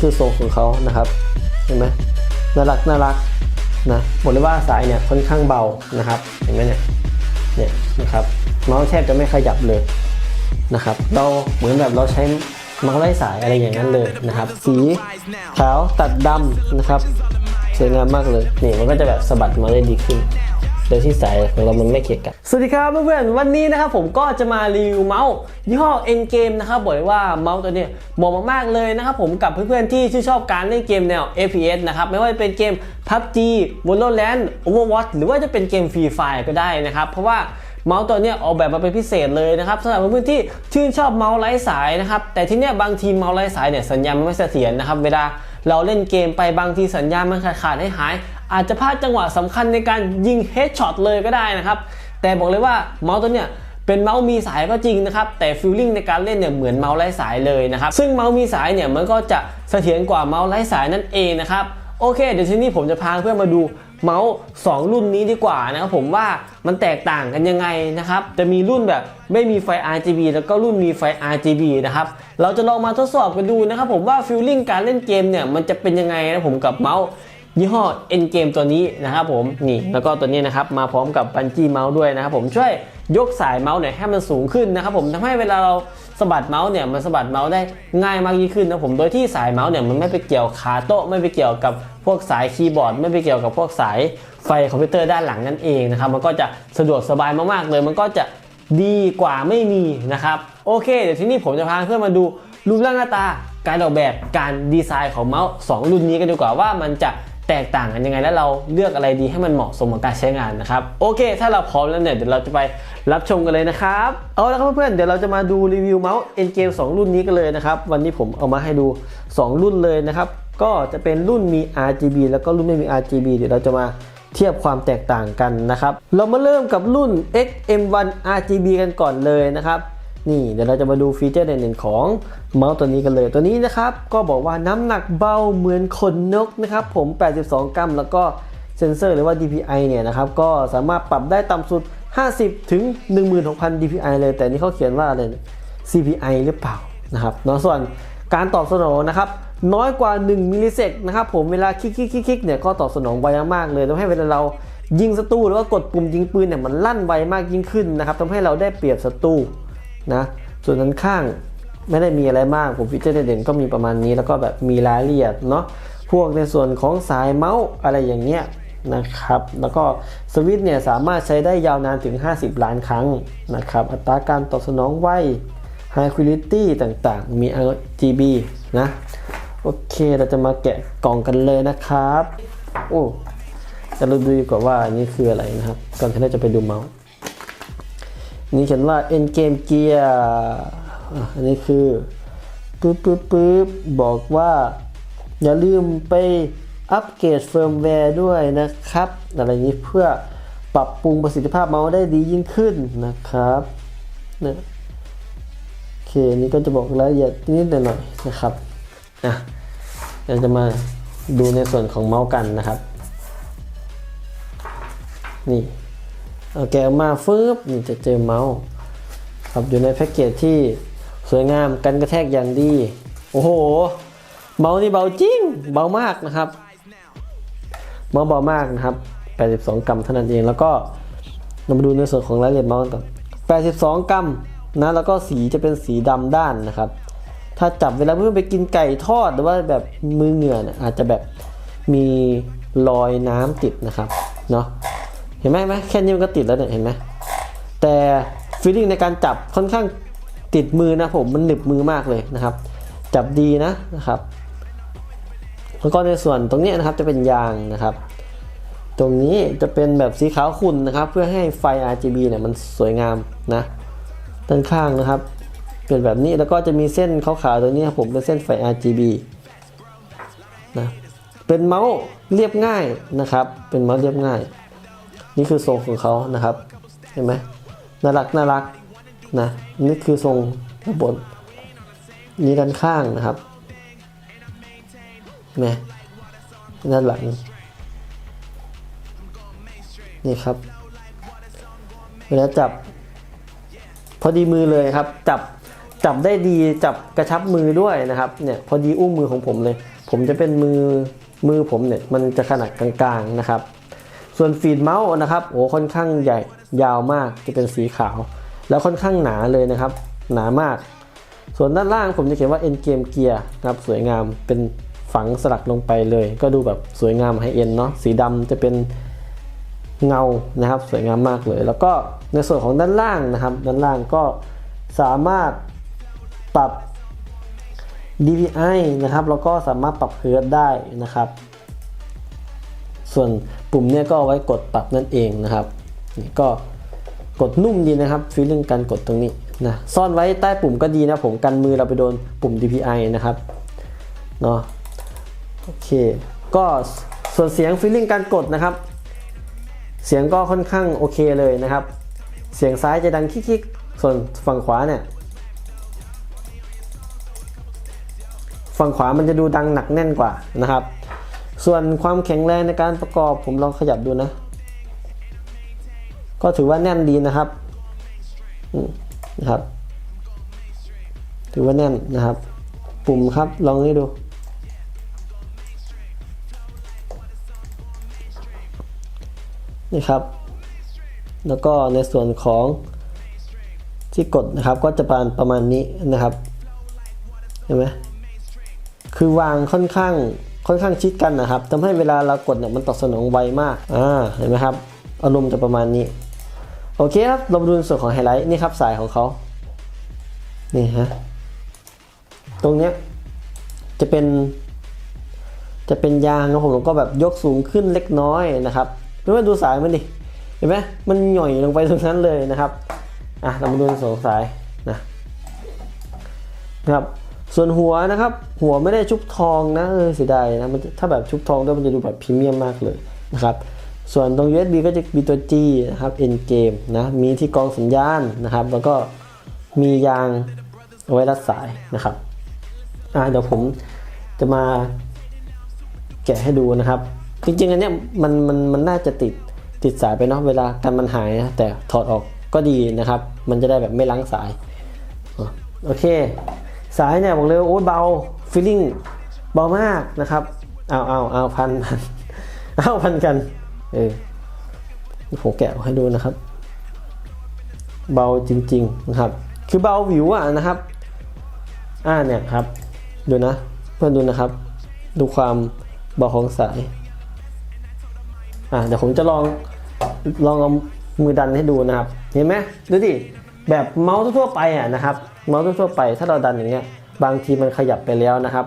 ่คือทรงของเขานะครับ เห็นไหมน่ารักน่ารักนะบอกเลยว่าสายเนี่ยค่อนข้างเบานะครับ เห็นไหมเนี่ยเนี่ยนะครับเมาส์แทบจะไม่ขยับเลยนะครับ เราเหมือนแบบเราใช้มาส์ไร้สายอะไรอย่างนั้นเลยนะครับ สีขาวตัดดำนะครับสวยงามมากเลยนี่มันก็จะแบบสะบัดมาได้ดีขึ้น โดยที่สายของเรามันไม่เกี่ยกัน สวัสดีครับเพื่อนๆ วันนี้นะครับผมก็จะมารีวิวเมาส์ยี่ห้อ N Game นะครับบอกเลยว่าเมาส์ตัวนี้เหมาะมากๆเลยนะครับผมกับเพื่อนๆที่ชื่นชอบการเล่นเกมแนว FPS นะครับไม่ว่าจะเป็นเกม PUBG Valorant Overwatch หรือว่าจะเป็นเกม Free Fire ก็ได้นะครับ เพราะว่าเมาส์ตัวนี้ออกแบบมาเป็นพิเศษเลยนะครับสำหรับเพื่อนๆที่ชื่นชอบเมาส์ไร้สายนะครับแต่ที่เนี้ยบางทีเมาส์ไร้สายเนี่ยสัญญาณมันไม่เสถียรนะครับเวลาเราเล่นเกมไปบางทีสัญญาณมันขาดขาดให้หาย อาจจะพลาดจังหวะสำคัญในการยิงเฮดช็อตเลยก็ได้นะครับ แต่บอกเลยว่าเมาส์ตัวเนี้ยเป็นเมาส์มีสายก็จริงนะครับ แต่ฟีลลิ่งในการเล่นเนี่ยเหมือนเมาส์ไร้สายเลยนะครับ ซึ่งเมาส์มีสายเนี่ยมันก็จะเสถียรกว่าเมาส์ไร้สายนั่นเองนะครับโอเค เดี๋ยวทีนี้ผมจะพาเพื่อนมาดูเมาส์2 รุ่นนี้ดีกว่านะครับผมว่ามันแตกต่างกันยังไงนะครับ จะมีรุ่นแบบไม่มีไฟ RGB แล้วก็รุ่นมีไฟ RGB นะครับ เราจะลองมาทดสอบกันดูนะครับผมว่าฟีลลิ่งการเล่นเกมเนี่ยมันจะเป็นยังไงนะผมกับเมาส์ ยี่ห้อ N Game ตัวนี้นะครับผมนี่แล้วก็ตัวนี้นะครับมาพร้อมกับบันจี้เมาส์ด้วยนะครับผมช่วยยกสายเมาส์เนี่ยให้มันสูงขึ้นนะครับผมทำให้เวลาเราสะบัดเมาส์เนี่ยมันสะบัดเมาส์ได้ง่ายมากยิ่งขึ้นนะผมโดยที่สายเมาส์เนี่ยมันไม่ไปเกี่ยวขาโต๊ะไม่ไปเกี่ยวกับพวกสายคีย์บอร์ด ไม่ไปเกี่ยวกับพวกสายไฟคอมพิวเตอร์ด้านหลังนั่นเองนะครับมันก็จะสะดวกสบายมากๆเลย มันก็จะดีกว่าไม่มีนะครับโอเค เดี๋ยวทีนี้ผมจะพาเพื่อนมาดูรูปร่างหน้าตาการออกแบบการดีไซน์ของเมาส์สองรุ่นนี้กันดีกว่าว่ามันจะ แตกต่างกันยังไง แล้วเราเลือกอะไรดีให้มันเหมาะสมกับการใช้งานนะครับโอเค ถ้าเราพร้อมแล้วเนี่ยเดี๋ยวเราจะไปรับชมกันเลยนะครับเอาละครับเพื่อนๆเดี๋ยวเราจะมาดูรีวิวเมาส์ N Game 2รุ่นนี้กันเลยนะครับวันนี้ผมเอามาให้ดู 2 รุ่นเลยนะครับก็จะเป็นรุ่นมี RGB แล้วก็รุ่นไม่มี RGB เดี๋ยวเราจะมาเทียบความแตกต่างกันนะครับ เรามาเริ่มกับรุ่น XM1 RGB กันก่อนเลยนะครับ นี่เดี๋ยวเราจะมาดูฟีเจอร์เด่นๆของเมาส์ตัวนี้กันเลยตัวนี้นะครับ ก็บอกว่าน้ำหนักเบาเหมือนขนนกนะครับ ผม 82 กรัม แล้วก็เซนเซอร์หรือว่า DPI เนี่ยนะครับ ก็สามารถปรับได้ต่ำสุด 50 ถึง 16,000 DPI เลย แต่นี่เขาเขียนว่าอะไรเนี่ย CPI หรือเปล่านะครับเนาะส่วนการตอบสนองนะครับน้อยกว่า 1มิลลิเซกนะครับผมเวลาคลิกคลิกคลิกเนี่ยก็ตอบสนองไวมากเลยทำให้เวลาเรายิงศัตรูหรือว่ากดปุ่มยิงปืนเนี่ยมันลั่นไวมากยิ่งขึ้นนะครับทำให้เราได้เปรียบศัตรู นะส่วนด้านข้างไม่ได้มีอะไรมาก ผมฟีเจอร์เด่นๆก็มีประมาณนี้แล้วก็แบบมีรายละเอียดเนาะพวกในส่วนของสายเมาส์อะไรอย่างเงี้ยนะครับแล้วก็สวิตช์เนี่ยสามารถใช้ได้ยาวนานถึง 50 ล้านครั้งนะครับอัตราการตอบสนองไว High Quality ต่างๆ มี RGB นะ โอเคเราจะมาแกะกล่องกันเลยนะครับ โอ้จะเราดูดีกว่าว่าอันนี้คืออะไรนะครับ ก่อนที่เราจะไปดูเมาส์ นี่เขียนว่า N Game Gear อันนี้คือปึ๊บปึ๊บปึ๊บบอกว่า อย่าลืมไปอัปเกรดเฟิร์มแวร์ด้วยนะครับ อะไรนี้เพื่อปรับปรุงประสิทธิภาพเมาส์ได้ดียิ่งขึ้นนะครับเนี่ยโอเค นี่ก็จะบอกรายละเอียดนิดหน่อยนะครับอะเราจะมาดูในส่วนของเมาส์กันนะครับ นี่ แกะออกมาฟึบนี่จะเจอเมาส์ครับอยู่ในแพ็กเกจที่สวยงามกันกระแทกอย่างดี โอ้โห เมาส์นี่เบาจริง เบามากนะครับ เมาส์เบามากนะครับ 82 กรัมเท่านั้นเอง แล้วก็เรามาดูในส่วนของรายละเอียดเมาส์กันก่อน 82 กรัมนะแล้วก็สีจะเป็นสีดำด้านนะครับ ถ้าจับเวลาเพื่อนไปกินไก่ทอดหรือว่าแบบมือเหงื่อนี่ยอาจจะแบบมีรอยน้ำติดนะครับเนาะ เห็นไหมไหมแค่นี้มันก็ติดแล้วเนี่ยเห็นไหมแต่ฟีลลิ่งในการจับค่อนข้างติดมือนะผมมันหนึบมือมากเลยนะครับ จับดีนะนะครับแล้วก็ในส่วนตรงนี้นะครับจะเป็นยางนะครับ ตรงนี้จะเป็นแบบสีขาวขุ่นนะครับ เพื่อให้ไฟ RGB เนี่ยมันสวยงามนะด้านข้างนะครับเป็นแบบนี้แล้วก็จะมีเส้นขาวๆตัวนี้ครับผมเป็นเส้นไฟ RGB นะเป็นเมาส์เรียบง่ายนะครับ เป็นเมาส์เรียบง่าย นี่คือทรงของเขานะครับ เห็นไหมน่ารักน่ารักนะนี่คือทรงด้านบนนี่ด้านข้างนะครับเห็นไหมด้านหลังนี่ครับเวลาจับ พอดีมือเลยครับ จับจับได้ดีจับกระชับมือด้วยนะครับเนี่ยพอดีอุ้มมือของผมเลย ผมจะเป็นมือมือผมเนี่ยมันจะขนาดกลางๆนะครับ ส่วนฟีดเมาส์นะครับโอ้ค่อนข้างใหญ่ยาวมากจะเป็นสีขาว แล้วค่อนข้างหนาเลยนะครับ หนามาก ส่วนด้านล่างผมจะเขียนว่า End Game Gear นะครับสวยงามเป็นฝังสลักลงไปเลย ก็ดูแบบสวยงามไฮเอ็นเนาะสีดำจะเป็นเงานะครับสวยงามมากเลย แล้วก็ในส่วนของด้านล่างนะครับ ด้านล่างก็สามารถปรับ DPI นะครับแล้วก็สามารถปรับเฮิร์ตได้นะครับ ส่วนปุ่มเนี่ยก็เอาไว้กดปรับนั่นเองนะครับนี่ก็กดนุ่มดีนะครับฟีลลิ่งการกดตรงนี้นะซ่อนไว้ใต้ปุ่มก็ดีนะผมกันมือเราไปโดนปุ่ม DPI นะครับเนาะโอเคก็ส่วนเสียงฟีลลิ่งการกดนะครับ เสียงก็ค่อนข้างโอเคเลยนะครับ เสียงซ้ายจะดังคิกๆส่วนฝั่งขวาเนี่ยฝั่งขวามันจะดูดังหนักแน่นกว่านะครับ ส่วนความแข็งแรงในการประกอบผมลองขยับดูนะ ก็ถือว่าแน่นดีนะครับนะครับ ถือว่าแน่นนะครับ ปุ่มครับลองให้ดู นี่ครับ แล้วก็ในส่วนของที่กดนะครับก็จะประมาณประมาณนี้นะครับ เห็นไหมคือวางค่อนข้าง ค่อนข้างชิดกันนะครับทำให้เวลาเรากดเนี่ยมันตอบสนองไวมากอ่าเห็นไหมครับ อารมณ์จะประมาณนี้ โอเคครับเรามาดูในส่วนของไฮไลท์นี่ครับสายของเขานี่ฮะตรงเนี้ยจะเป็น จะเป็นยางนะผมก็แบบยกสูงขึ้นเล็กน้อยนะครับเพื่อนๆดูสายมันดิเห็นไหมมันหย่อยลงไปตรงนั้นเลยนะครับอะเรามาดูในส่วนของสายนะนะครับ ส่วนหัวนะครับ หัวไม่ได้ชุบทองนะเออเสียดายนะมันถ้าแบบชุบทองด้วยมันจะดูแบบพรีเมียมมากเลยนะครับส่วนตรง USB ก็จะมีตัว G นะครับ N Game นะมีที่กองสัญญาณนะครับ แล้วก็มียางเอาไว้รัดสายนะครับอ่าเดี๋ยวผมจะมาแกะให้ดูนะครับ จริงๆอันเนี้ยมันมันมันน่าจะติดติดสายไปเนาะเวลากันมันหายนะแต่ถอดออกก็ดีนะครับ มันจะได้แบบไม่ล้างสาย โอเค สายเนี่ยบอกเลยโอ้ยเบาฟีลลิ่งเบามากนะครับเอาเอาเอาพันพันเอาพันกันเออผมแกะให้ดูนะครับ เบาจริง ๆนะครับ คือเบาวิวอะนะครับอ่าเนี่ยครับดูนะเพื่อนดูนะครับ ดูความเบาของสายอ่าเดี๋ยวผมจะลองลองเอามือดันให้ดูนะครับ เห็นไหมดูดิแบบเมาส์ทั่วไปอะนะครับ เมาส์ทั่วไป ถ้าเราดันอย่างเงี้ยบางทีมันขยับไปแล้วนะครับ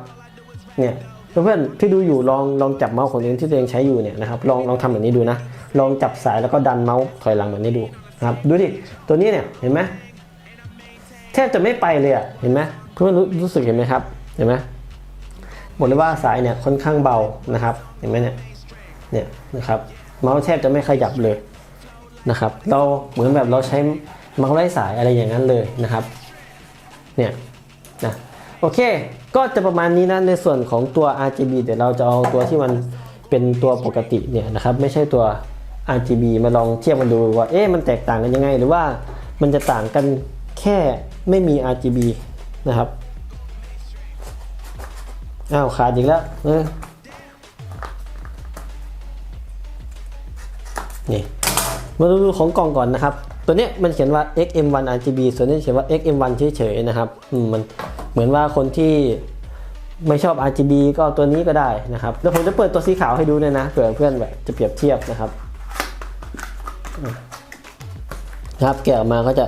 เนี่ยเพื่อนๆที่ดูอยู่ลองลองจับเมาส์ของตัวเองที่ตัวเองใช้อยู่เนี่ยนะครับลองลองทำแบบนี้ดูนะ ลองจับสายแล้วก็ดันเมาส์ถอยหลังแบบนี้ดูนะครับดูดิตัวนี้เนี่ยเห็นไหมแทบจะไม่ไปเลยอะเห็นไหมเพื่อนๆรู้รู้สึกเห็นไหมครับเห็นไหมบอกเลยว่าสายเนี่ยค่อนข้างเบานะครับเห็นไหมเนี่ยเนี่ยนะครับเมาส์แทบจะไม่ขยับเลยนะครับ เราเหมือนแบบเราใช้เมาส์ไร้สายอะไรอย่างนั้นเลยนะครับ เนี่ยนะโอเค ก็จะประมาณนี้นะในส่วนของตัว RGB เดี๋ยวเราจะเอาตัวที่มันเป็นตัวปกติเนี่ยนะครับไม่ใช่ตัว RGB มาลองเทียบกันดูว่าเอ๊ะมันแตกต่างกันยังไง หรือว่ามันจะต่างกันแค่ไม่มี RGB นะครับอ้าวขาดอีกแล้วเออนี่มาดูของกล่องก่อนนะครับ ตัวเนี้ยมันเขียนว่า XM1 RGB ส่วนนี้เขียนว่า XM1 เฉยๆนะครับมันเหมือนว่าคนที่ไม่ชอบ RGB ก็ตัวนี้ก็ได้นะครับแล้วผมจะเปิดตัวสีขาวให้ดูเลยนะเผื่อเพื่อนแบบจะเปรียบเทียบนะครับครับแกะออกมาก็จะ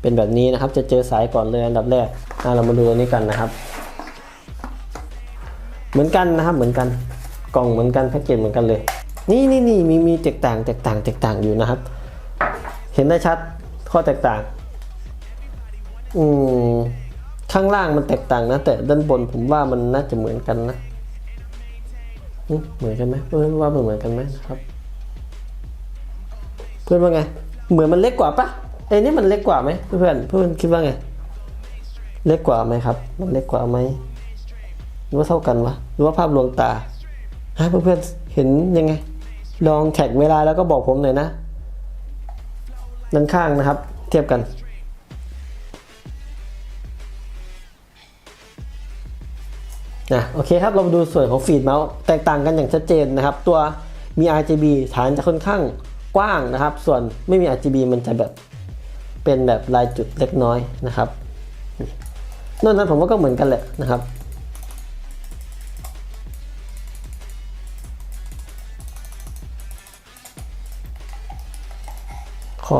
เป็นแบบนี้นะครับ จะเจอสายก่อนเลยอันดับแรกอะเรามาดูตัวนี้กันนะครับ เหมือนกันนะครับเหมือนกันกล่องเหมือนกันแพ็กเกจเหมือนกันเลย นี่นี่นี่มีมีแตกต่างแตกต่างแตกต่างอยู่นะครับ เห็นได้ชัดข้อแตกต่าง อืมข้างล่างมันแตกต่างนะ แต่ด้านบนผมว่ามันน่าจะเหมือนกันนะเหมือนกันไหมเพื่อนว่ามันเหมือนกันไหมครับ เพื่อนว่าไง เหมือนมันเล็กกว่าปะไอ้นี่มันเล็กกว่าไหมเพื่อนเพื่อนคิดว่าไง เล็กกว่าไหมครับ มันเล็กกว่าไหมหรือว่าเท่ากันวะหรือว่าภาพลวงตาฮะเพื่อนๆเห็นยังไง ลองแท็กเวลาแล้วก็บอกผมหน่อยนะ ด้านข้างนะครับ เทียบกัน นะโอเคครับเรามาดูส่วนของฟีดเมาส์แตกต่างกันอย่างชัดเจนนะครับ ตัวมี RGB ฐานจะค่อนข้างกว้างนะครับ ส่วนไม่มี RGB มันจะแบบเป็นแบบลายจุดเล็กน้อยนะครับนอกนั้นผมว่าก็เหมือนกันแหละนะครับ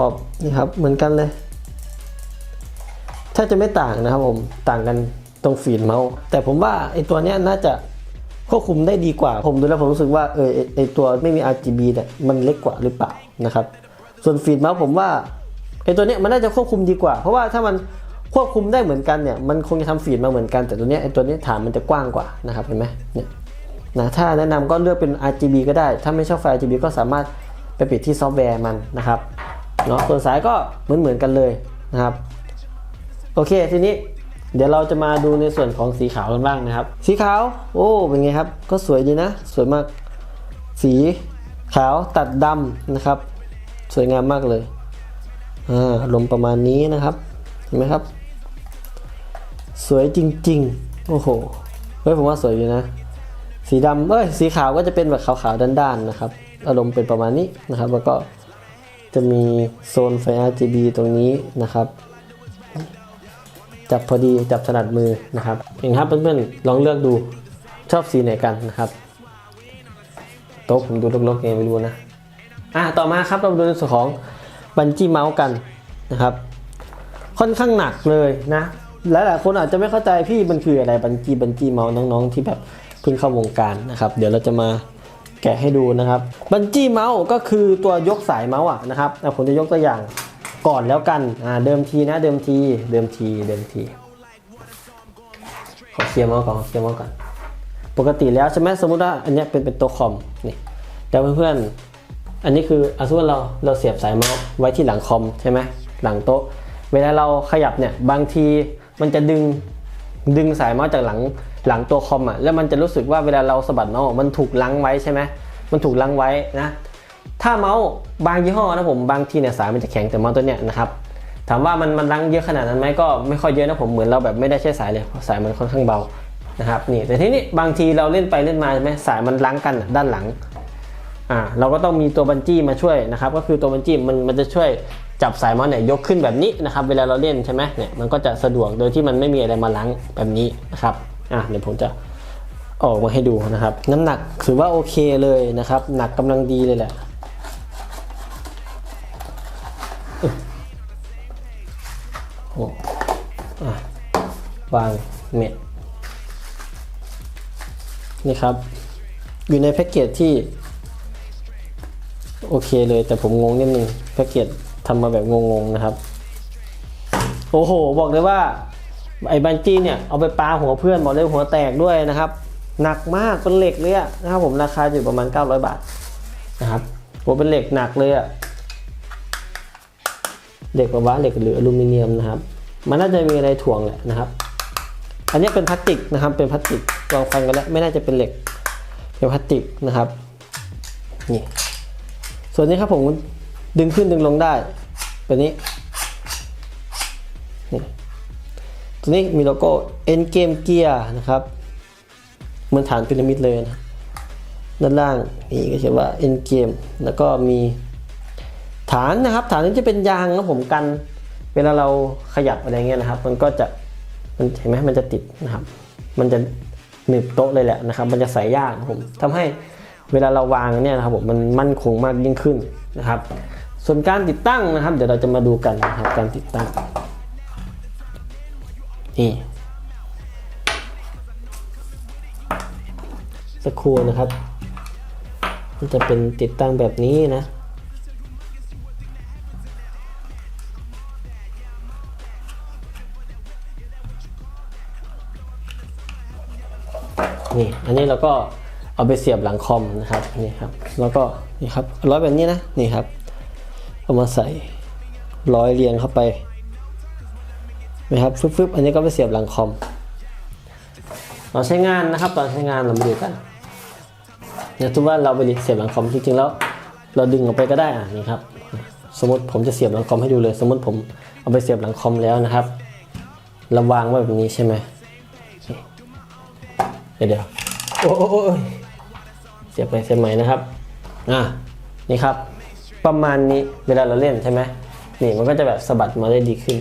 อบนี่ครับเหมือนกันเลย ถ้าจะไม่ต่างนะครับผมต่างกันตรงฟีดเมาส์แต่ผมว่าไอตัวเนี้ยน่าจะควบคุมได้ดีกว่า ผมดูแล้วผมรู้สึกว่าเออไอตัวไม่มี RGB เนี่ยมันเล็กกว่าหรือเปล่านะครับ ส่วนฟีดเมาส์ผมว่าไอตัวเนี้ยมันน่าจะควบคุมดีกว่า เพราะว่าถ้ามันควบคุมได้เหมือนกันเนี่ยมันคงจะทำฟีดมาเหมือนกันแต่ตัวเนี้ยไอตัวนี้ฐานมันจะกว้างกว่านะครับเห็นไหมเนี่ยนะถ้าแนะนำก็เลือกเป็น RGB ก็ได้ ถ้าไม่ชอบไฟ RGB ก็สามารถไปปิดที่ซอฟต์แวร์มันนะครับ เนาะส่วนสายก็เหมือนเหมือนๆกันเลยนะครับโอเคทีนี้เดี๋ยวเราจะมาดูในส่วนของสีขาวกันบ้างนะครับ สีขาว โอ้เป็นไงครับ ก็สวยดีนะ สวยมาก สีขาวตัดดำนะครับ สวยงามมากเลยอ่าลมณ์ประมาณนี้นะครับ เห็นไหมครับ สวยจริง ๆ โอ้โหเฮ้ยผมว่าสวยอยู่นะ สีดำเอ้ยสีขาวก็จะเป็นแบบขาวๆด้านๆนะครับ อารมณ์เป็นประมาณนี้นะครับ แล้วก็ จะมีโซนไฟ RGB ตรงนี้นะครับ จับพอดีจับถนัดมือนะครับเองครับเพื่อนๆลองเลือกดูชอบสีไหนกันนะครับโต๊ะผมดูลกๆเองไม่รู้นะอะต่อมาครับเรามาดูในส่วนของบันจี้เมาส์กันนะครับ ค่อนข้างหนักเลยนะหลายๆคนอาจจะไม่เข้าใจพี่มันคืออะไรบันจี้บันจี้เมาส์น้องๆ ที่แบบเพิ่งเข้าวงการนะครับ เดี๋ยวเราจะมา แกะให้ดูนะครับบันจี้เมาส์ก็คือตัวยกสายเมาส์อะนะครับอ่ผมจะยกตัวอย่างก่อนแล้วกันอ่าเดิมทีนะเดิมทีเดิมทีเดิมทีขอเคลียร์เมาส์ก่อนขอเคลียร์เมาส์ก่อนปกติแล้วใช่ไหมสมมุติว่าอันนี้เป็นเป็นตัวคอมนี่แล้วเพื่อนๆอันนี้คือเอาสมมติเราเราเสียบสายเมาส์ไว้ที่หลังคอมใช่ไหมหลังโต๊ะ เวลาเราขยับเนี่ยบางทีมันจะดึงดึงสายเมาส์จากหลัง หลังตัวคอมอะแล้วมันจะรู้สึกว่าเวลาเราสะบัดเมาส์มันถูกลังไว้ใช่ไหมมันถูกลังไว้นะถ้าเมาส์บางยี่ห้อนะผมบางทีเนี่ยสายมันจะแข็งแต่เมาส์ตัวเนี้ยนะครับถามว่ามันมันลังเยอะขนาดนั้นไหมก็ไม่ค่อยเยอะนะผมเหมือนเราแบบไม่ได้ใช้สายเลยเพราะสายมันค่อนข้างเบานะครับนี่แต่ทีนี้บางทีเราเล่นไปเล่นมาใช่ไหมสายมันลังกันด้านหลังอ่าเราก็ต้องมีตัวบันจี้มาช่วยนะครับก็คือตัวบันจี้มันมันจะช่วยจับสายเมาส์เนี่ยยกขึ้นแบบนี้นะครับเวลาเราเล่นใช่ไหมเนี่ยมันก็จะสะดวกโดยที่มันไม่มีอะไรมาลังแบบนี้นะครับ อะเดี๋ยวผมจะออกมาให้ดูนะครับ น้ำหนักถือว่าโอเคเลยนะครับ หนักกำลังดีเลยแหละโอ้อะวางเม็ดนี่ครับ อยู่ในแพ็กเกจที่ โอเคเลยแต่ผมงงนิดนึงแพ็กเกจทำมาแบบงงๆนะครับ โอ้โห บอกเลยว่า ไอ้บันจี้เนี่ยเอาไปปาหัวเพื่อนบอกเลยหัวแตกด้วยนะครับ หนักมากเป็นเหล็กเลยนะครับผมราคาอยู่ประมาณ 900 บาทนะครับโหเป็นเหล็กหนักเลยอะเหล็กประวะเหล็กหรืออลูมิเนียมนะครับ มันน่าจะมีอะไรถ่วงแหละนะครับ อันนี้เป็นพลาสติกนะครับ เป็นพลาสติกลองฟังกันแล้วไม่น่าจะเป็นเหล็กเป็นพลาสติกนะครับนี่ส่วนนี้ครับผมดึงขึ้นดึงลงได้แบบนี้นี่ ตัวนี้มีโลโก้ End Game Gear นะครับเหมือนฐานพีระมิดเลยนะด้านล่างนี่ก็เขียนว่า End Game แล้วก็มีฐานนะครับ ฐานนี้จะเป็นยางนะผมกัน เวลาเราขยับอะไรเงี้ยนะครับ มันก็จะมันเห็นไหมมันจะติดนะครับ มันจะหนึบโต๊ะเลยแหละนะครับ มันจะใส่ยากผมทำให้เวลาเราวางเนี่ยนะครับผมมันมั่นคงมากยิ่งขึ้นนะครับ ส่วนการติดตั้งนะครับ เดี๋ยวเราจะมาดูกันนะครับการติดตั้ง นี่ สักครู่นะครับ มันจะเป็นติดตั้งแบบนี้นะนี่อันนี้เราก็เอาไปเสียบหลังคอมนะครับนี่ครับแล้วก็นี่ครับร้อยแบบนี้นะนี่ครับเอามาใส่ร้อยเรียงเข้าไป นะครับฟึบๆอันนี้ก็ไปเสียบหลังคอมเราใช้งานนะครับ ตอนใช้งานเรามาดูกันเนี่ยทุกว่าเราไปเสียบหลังคอมจริงๆแล้ว เราดึงออกไปก็ได้อะนี่ครับ สมมติผมจะเสียบหลังคอมให้ดูเลย สมมติผมเอาไปเสียบหลังคอมแล้วนะครับเราวางไว้แบบนี้ใช่ไหมเดี๋ยวเดี๋ยวโอ้โอ้โอ้โอ้ยเสียบไปเสียบใหม่นะครับอะนี่ครับ ประมาณนี้เวลาเราเล่นใช่ไหมนี่มันก็จะแบบสะบัดมาได้ดีขึ้น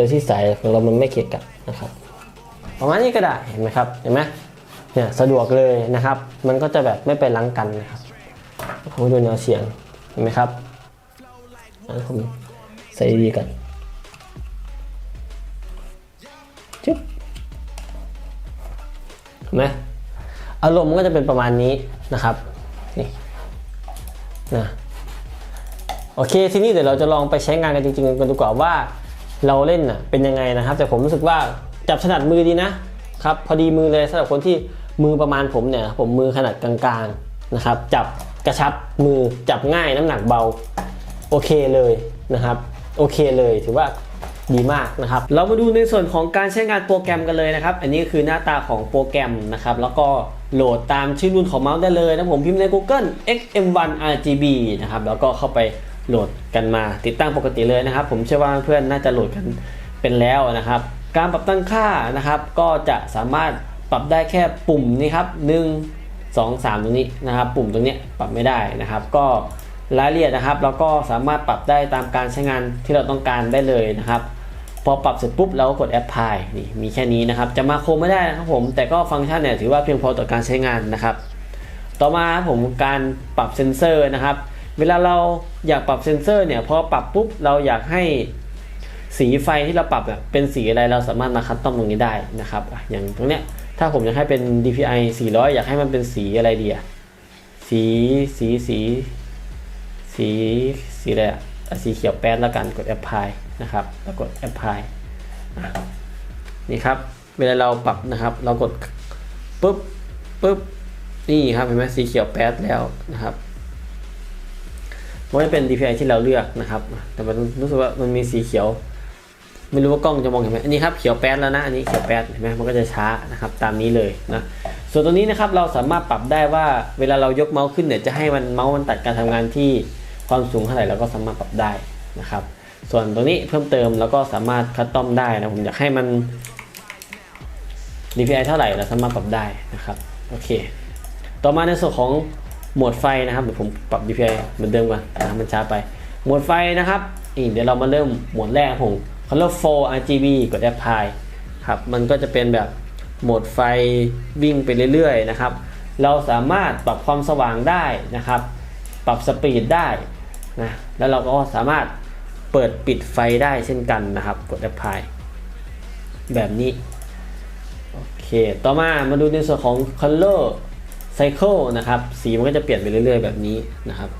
ดยที่สายของเรามันไม่เกะกะนะครับประมาณนี้ก็ได้เห็นไหมครับเห็นไหมเนี่ยสะดวกเลยนะครับ มันก็จะแบบไม่ไปลังกันนะครับผมดูแนวเสียงเห็นไหมครับอะผมใส่ดีกันจุ๊บเห็นไหมอารมณ์มันก็จะเป็นประมาณนี้นะครับนี่นะโอเค ทีนี้เดี๋ยวเราจะลองไปใช้งานกันจริงๆกันดีกว่าว่า เราเล่นน่ะเป็นยังไงนะครับ แต่ผมรู้สึกว่าจับถนัดมือดีนะครับพอดีมือเลยสำหรับคนที่มือประมาณผมเนี่ยผมมือขนาดกลางๆนะครับ จับกระชับมือจับง่ายน้ำหนักเบาโอเคเลยนะครับโอเคเลยถือว่าดีมากนะครับเรามาดูในส่วนของการใช้งานโปรแกรมกันเลยนะครับ อันนี้คือหน้าตาของโปรแกรมนะครับ แล้วก็โหลดตามชื่อรุ่นของเมาส์ได้เลยนะผมพิมพ์ใน Google XM1 RGB นะครับแล้วก็เข้าไป โหลดกันมาติดตั้งปกติเลยนะครับ ผมเชื่อว่าเพื่อนน่าจะโหลดกันเป็นแล้วนะครับ การปรับตั้งค่านะครับ ก็จะสามารถปรับได้แค่ปุ่มนี้ครับ 1 2 3 ตรงนี้นะครับ ปุ่มตรงนี้ปรับไม่ได้นะครับ ก็รายละเอียดนะครับเราก็สามารถปรับได้ตามการใช้งานที่เราต้องการได้เลยนะครับ พอปรับเสร็จปุ๊บเราก็กดแอปพลายนี่มีแค่นี้นะครับ จะมาโครไม่ได้นะครับผมแต่ก็ฟังก์ชันเนี่ยถือว่าเพียงพอต่อการใช้งานนะครับ ต่อมาผมการปรับเซนเซอร์นะครับ เวลาเราอยากปรับเซนเซอร์เนี่ยพอปรับปุ๊บเราอยากให้สีไฟที่เราปรับเนี่ยเป็นสีอะไรเราสามารถมาคัสตอมตรงนี้ได้นะครับ อย่างตรงเนี้ยถ้าผมอยากให้เป็น DPI 400 อยากให้มันเป็นสีอะไรดีอะสีสีสีสีสีอะไรอะสีเขียวแป๊ดแล้วกันกด apply นะครับ แล้วกด apply นี่ครับ เวลาเราปรับนะครับ เรากดปุ๊บปุ๊บนี่ครับเห็นไหมสีเขียวแป๊ดแล้วนะครับ มันจะเป็น DPI ที่เราเลือกนะครับ แต่มันรู้สึกว่ามันมีสีเขียว ไม่รู้ว่ากล้องจะมองเห็นไหมอันนี้ครับเขียวแป๊ดแล้วนะ อันนี้เขียวแป๊ดเห็นไหมมันก็จะช้านะครับ ตามนี้เลยนะ ส่วนตัวนี้นะครับเราสามารถปรับได้ว่าเวลาเรายกเมาส์ขึ้นเนี่ยจะให้มันเมาส์มันตัดการทำงานที่ความสูงเท่าไหร่เราก็สามารถปรับได้นะครับ ส่วนตรงนี้เพิ่มเติมแล้วก็สามารถคัสตอมได้นะผมอยากให้มัน DPI เท่าไหร่เราสามารถปรับได้นะครับ โอเค ต่อมาในส่วนของ โหมดไฟนะครับเดี๋ยวผมปรับ DPI เหมือนเดิมก่อนนะมันช้าไป โหมดไฟนะครับนี่เดี๋ยวเรามาเริ่มโหมดแรกผม Color 4 RGB กด Apply ครับมันก็จะเป็นแบบโหมดไฟวิ่งไปเรื่อยๆนะครับ เราสามารถปรับความสว่างได้นะครับ ปรับสปีดได้นะแล้วเราก็สามารถเปิดปิดไฟได้เช่นกันนะครับ กด Apply แบบนี้ โอเค ต่อมามาดูในส่วนของ Color Cycle นะครับ สีมันก็จะเปลี่ยนไปเรื่อย ๆ แบบนี้นะครับ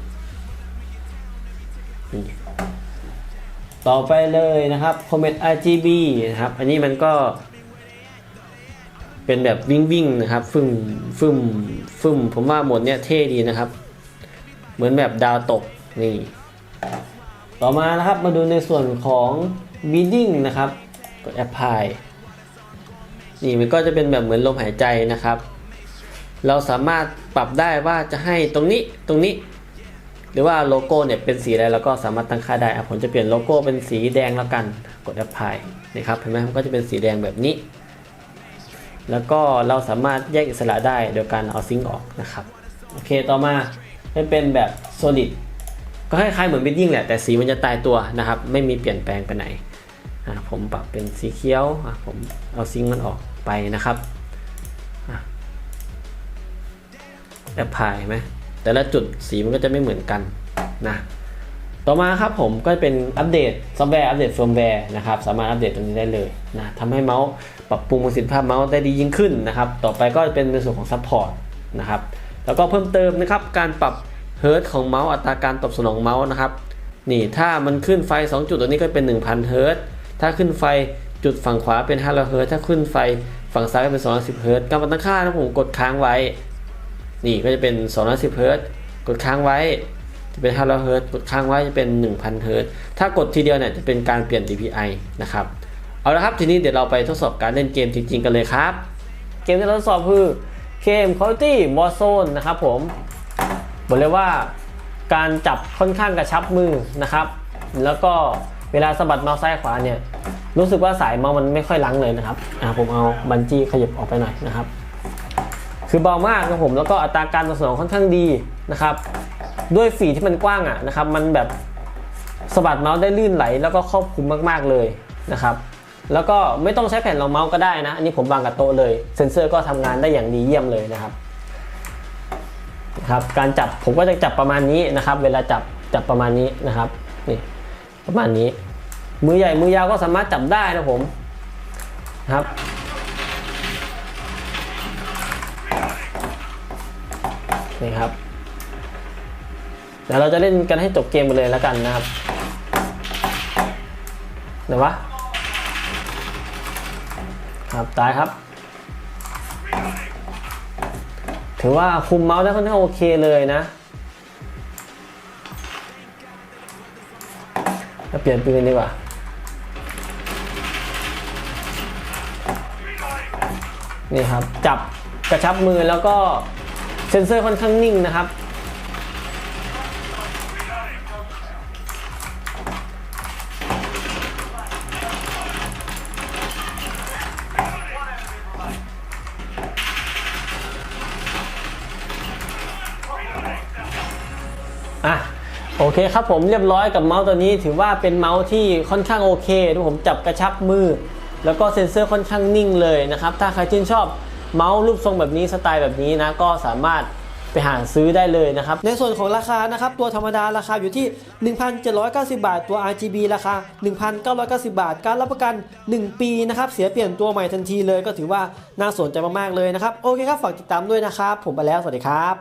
ต่อไปเลยนะครับ Comet RGB นะครับ อันนี้มันก็เป็นแบบวิ่งวิ่งๆนะครับ ฟึ่มฟึ่มฟึ่มผมว่าหมดเนี้ยเท่ดีนะครับ เหมือนแบบดาวตกนี่ ต่อมานะครับมาดูในส่วนของ Bidding นะครับกด Apply นี่มันก็จะเป็นแบบเหมือนลมหายใจนะครับ เราสามารถปรับได้ว่าจะให้ตรงนี้ตรงนี้ หรือว่าโลโก้เนี่ยเป็นสีอะไรเราก็สามารถตั้งค่าได้ผมจะเปลี่ยนโลโก้เป็นสีแดงแล้วกันกด apply นะครับเห็นไหมมันก็จะเป็นสีแดงแบบนี้ แล้วก็เราสามารถแยกอิสระได้โดยการเอาซิงค์ออกนะครับโอเคต่อมาให้เป็นแบบ solid ก็คล้ายๆเหมือน bidding แหละแต่สีมันจะตายตัวนะครับ ไม่มีเปลี่ยนแปลงไปไหนผมปรับเป็นสีเขียวผมเอาซิงค์มันออกไปนะครับ แอปพลายไหมแต่ละจุดสีมันก็จะไม่เหมือนกันนะต่อมาครับผมก็เป็นอัปเดตซอฟต์แวร์อัปเดตเฟิร์มแวร์นะครับสามารถอัปเดตตรงนี้ได้เลยนะทำให้เมาส์ปรับปรุงประสิทธิภาพเมาส์ได้ดียิ่งขึ้นนะครับต่อไปก็เป็นในส่วนของซัพพอร์ตนะครับแล้วก็เพิ่มเติมนะครับการปรับเฮิร์ตของเมาส์อัตราการตอบสนองเมาส์นะครับนี่ถ้ามันขึ้นไฟ 2 จุดตัวนี้ก็เป็น 1000เฮิร์ตถ้าขึ้นไฟจุดฝั่งขวาเป็น500เฮิร์ตถ้าขึ้นไฟฝั่งซ้ายก็เป็น210เฮิร์ตการปรับตั้งค่านะผมกดค้างไว้ นี่ก็จะเป็น210เฮิรตซ์กดค้างไว้ จะเป็น500เฮิรตซ์กดค้างไว้จะเป็น 1,000เฮิรตซ์ถ้ากดทีเดียวเนี่ยจะเป็นการเปลี่ยน DPI นะครับ เอาละครับทีนี้เดี๋ยวเราไปทดสอบการเล่นเกมจริง ๆ กันเลยครับ เกมที่เราทดสอบคือเกม Quality Warzone นะครับผมบอกเลยว่าการจับค่อนข้างกระชับมือนะครับ แล้วก็เวลาสะบัดเมาส์ซ้ายขวาเนี่ยรู้สึกว่าสายเมาส์มันไม่ค่อยลังเลยนะครับอ่าผมเอาบันจี้ขยับออกไปหน่อยนะครับ คือเบามากนะผมแล้วก็อัตราการตอบสนองค่อนข้างดีนะครับ ด้วยฝีที่มันกว้างอะนะครับ มันแบบสะบัดเมาส์ได้ลื่นไหล แล้วก็ครอบคลุมมากๆเลยนะครับ แล้วก็ไม่ต้องใช้แผ่นรองเมาส์ก็ได้นะ อันนี้ผมวางกับโต๊ะเลย เซ็นเซอร์ก็ทำงานได้อย่างดีเยี่ยมเลยนะครับนะครับการจับผมก็จะจับประมาณนี้นะครับ เวลาจับจับประมาณนี้นะครับนี่ประมาณนี้ มือใหญ่มือยาวก็สามารถจับได้นะผมนะครับ นี่ครับเดี๋ยวเราจะเล่นกันให้จบเกมไปเลยแล้วกันนะครับไหนววะครับตายครับ ถือว่าคุมเมาส์ได้ค่อนข้างโอเคเลยนะเราเปลี่ยนปืนดีกว่านี่ครับ จับกระชับมือแล้วก็ เซนเซอร์ค่อนข้างนิ่งนะครับ อะ โอเคครับผมเรียบร้อยกับเมาส์ตัวนี้ถือว่าเป็นเมาส์ที่ค่อนข้างโอเคที่ผมจับกระชับมือ แล้วก็เซ็นเซอร์ค่อนข้างนิ่งเลยนะครับ ถ้าใครชื่นชอบ เมาส์รูปทรงแบบนี้สไตล์แบบนี้นะก็สามารถไปหาซื้อได้เลยนะครับ ในส่วนของราคานะครับ ตัวธรรมดาราคาอยู่ที่ 1,790 บาท ตัว RGB ราคา 1,990 บาท การรับประกัน 1 ปีนะครับ เสียเปลี่ยนตัวใหม่ทันทีเลย ก็ถือว่าน่าสนใจมากๆเลยนะครับ โอเคครับ ฝากติดตามด้วยนะครับ ผมไปแล้ว สวัสดีครับ